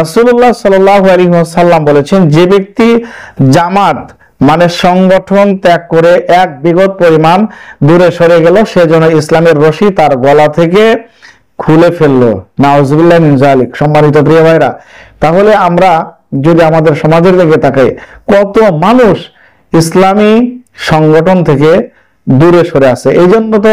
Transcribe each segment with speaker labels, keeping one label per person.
Speaker 1: রাসূলুল্লাহ সাল্লাল্লাহু আলাইহি ওয়াসাল্লাম বলেছেন, যে ব্যক্তি জামাত মানে সংগঠন ত্যাগ করে এক বিগত পরিমাণ দূরে সরে গেল সেজন্য ইসলামের রশি তার গলা থেকে খুলে ফেলল। নাউজুবিল্লাহ জালিক সম্মানিত প্রিয় ভাইরা, তাহলে আমরা যদি আমাদের সমাজের দিকে তাকাই, কত মানুষ ইসলামী সংগঠন থেকে দূরে সরে আছে? এই জন্য তো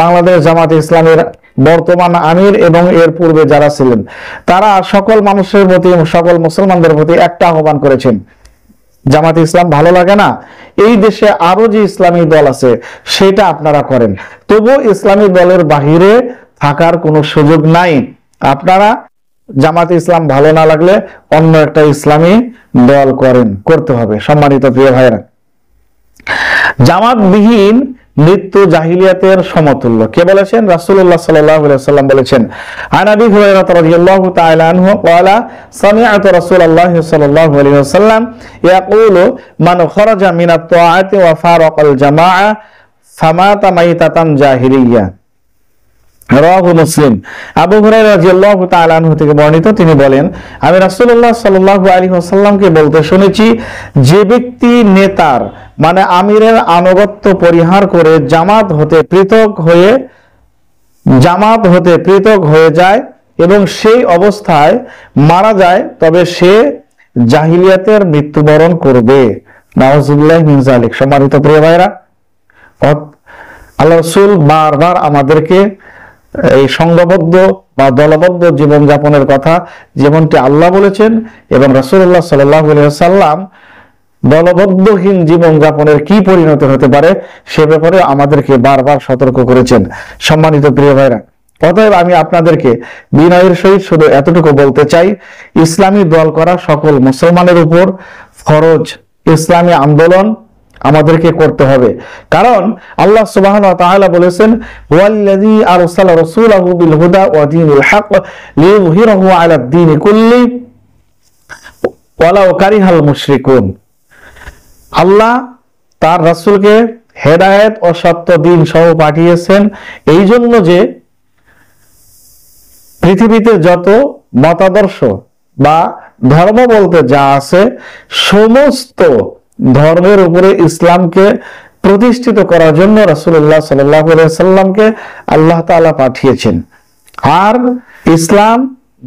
Speaker 1: বাংলাদেশ জামাত ইসলামের বর্তমান আমির এবং এর পূর্বে যারা ছিলেন, তারা সকল মানুষের প্রতি সকল মুসলমানদের প্রতি একটা আহ্বান করেছেন। জামাত ইসলাম ভালো লাগে না? এই দেশে আরও যে ইসলামী দল আছে, সেটা আপনারা করেন। তবু ইসলামী দলের বাহিরে থাকার কোনো সুযোগ নাই। আপনারা জামাত ইসলাম ভালো না লাগলে অন্য একটা ইসলামী দল করেন, করতে হবে। সম্মানিত প্রিয় ভাইরা জামাতবিহীন মৃত্যু জাহিলিয়াতের সমতুল্য। কে বলেছেন? রাসূলুল্লাহ সাল্লাল্লাহু আলাইহি সাল্লাম বলেছেন, আন আবি হুরায়রা রাদিয়াল্লাহু তাআলা আনহু ক্বালা সামি'তু সাল্লাল্লাহু আলাইহি ইয়াকুলু, মান তাআতি ওয়া ফারাকাল জামাআ, ফামাতা মাইতাতান জাহিলিয়া। রাহু মুসলিম। আবু হুরায়রা রাদিয়াল্লাহু তাআলা আনহু থেকে বর্ণিত, তিনি বলেন, আমি রাসূলুল্লাহ সাল্লাল্লাহু আলাইহি ওয়াসাল্লামকে বলতে শুনেছি, যে ব্যক্তি নেতার মানে আমিরের আনুগত্য পরিহার করে জামাত হতে পৃথক হয়ে, জামাত হতে পৃথক হয়ে যায় এবং সেই অবস্থায় মারা যায়, তবে সে জাহিলিয়াতের মৃত্যুবরণ করবে। মিন সম্মানিত প্রিয় ভাইরা আল্লাহ রসুল বারবার আমাদেরকে এই সংঘবদ্ধ বা দলবদ্ধ জীবনযাপনের কথা যেমনটি আল্লাহ বলেছেন এবং রাসূলুল্লাহ সাল্লাহ সাল্লাম দলবদ্ধহীন জীবনযাপনের কি পরিণতি হতে পারে সে ব্যাপারে আমাদেরকে বারবার সতর্ক করেছেন সম্মানিত প্রিয় ভাইরা। অতএব আমি আপনাদেরকে বিনয়ের সহিত শুধু এতটুকু বলতে চাই, ইসলামী দল করা সকল মুসলমানের উপর ফরজ ইসলামী আন্দোলন আমাদেরকে করতে হবে। কারণ আল্লাহ বলেছেন আলা কুল্লি কারিহাল মুশরিকুন। আল্লাহ তার রাসূলকে হেদায়েত ও সত্য দিন সহ পাঠিয়েছেন। এই জন্য যে পৃথিবীতে যত মতাদর্শ বা ধর্ম বলতে যা আছে, সমস্ত ধর্মের উপরে ইসলামকে প্রতিষ্ঠিত করার জন্য রাসূলুল্লাহ সাল্লাল্লাহু সাল্লামকে আল্লাহ তাআলা পাঠিয়েছেন। আর ইসলাম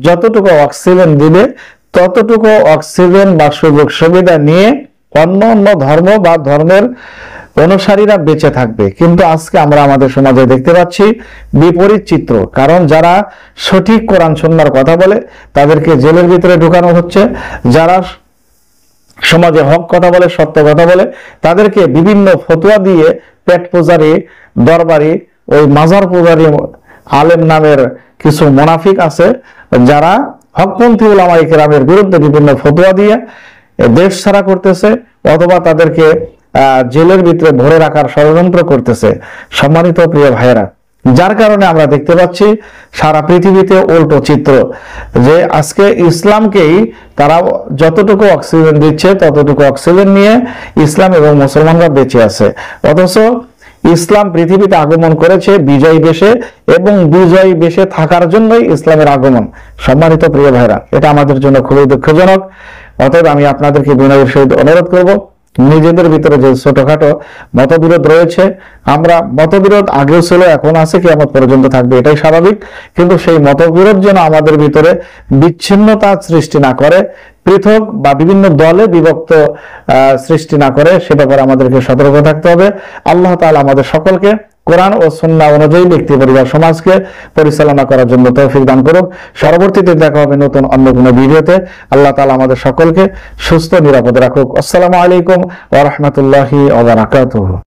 Speaker 1: যতটুকু অক্সিজেন দিবে, ততটুকু অক্সিজেন বা সুযোগ সুবিধা নিয়ে অন্য অন্য ধর্ম বা ধর্মের অনুসারীরা বেঁচে থাকবে। কিন্তু আজকে আমরা আমাদের সমাজে দেখতে পাচ্ছি বিপরীত চিত্র। কারণ যারা সঠিক কোরআন সন্ন্যার কথা বলে, তাদেরকে জেলের ভিতরে ঢুকানো হচ্ছে। যারা সমাজে হক কথা বলে, সত্য কথা বলে, তাদেরকে বিভিন্ন ফতুয়া দিয়ে পেট পূজারি, দরবারি, ওই মাজার পূজারি আলেম নামের কিছু মোনাফিক আছে, যারা হকপন্থী ওলামা ইকরামের বিরুদ্ধে বিভিন্ন ফতুয়া দিয়ে দেশ ছাড়া করতেছে, অথবা তাদেরকে জেলের ভিতরে ভরে রাখার ষড়যন্ত্র করতেছে। সম্মানিত প্রিয় ভাইয়েরা, যার কারণে আমরা দেখতে পাচ্ছি সারা পৃথিবীতে উল্টো চিত্র, যে আজকে ইসলামকেই তারা যতটুকু অক্সিজেন দিচ্ছে, ততটুকু অক্সিজেন নিয়ে ইসলাম এবং মুসলমানরা বেঁচে আছে। অথচ ইসলাম পৃথিবীতে আগমন করেছে, বিজয়ী বেশে এবং বিজয়ী বেশে থাকার জন্যই ইসলামের আগমন। সম্মানিত প্রিয় ভাইরা, এটা আমাদের জন্য খুবই দুঃখজনক। অতএব আমি আপনাদেরকে বিনয়ের সহিত অনুরোধ করব নিজেদের ভিতরে যে ছোটখাটো মতবিরোধ রয়েছে, আমরা মতবিরোধ আগেও ছিল, এখন আছে কি আমার পর্যন্ত থাকবে, এটাই স্বাভাবিক। কিন্তু সেই মতবিরোধ যেন আমাদের ভিতরে বিচ্ছিন্নতা সৃষ্টি না করে, পৃথক বা বিভিন্ন দলে বিভক্ত সৃষ্টি না করে, সে ব্যাপারে আমাদেরকে সতর্ক থাকতে হবে। আল্লাহ তালা আমাদের সকলকে কোরআন ও সন্না অনুযায়ী ব্যক্তি পরিবার সমাজকে পরিচালনা করার জন্য তৌফিক দান করুক। পরবর্তীতে দেখা হবে নতুন অন্য কোনো ভিডিওতে। আল্লাহ তালা আমাদের সকলকে সুস্থ, নিরাপদে রাখুক। আসসালামু আলাইকুম ওয়া রাহমাতুল্লাহি ওয়া বারাকাতুহু।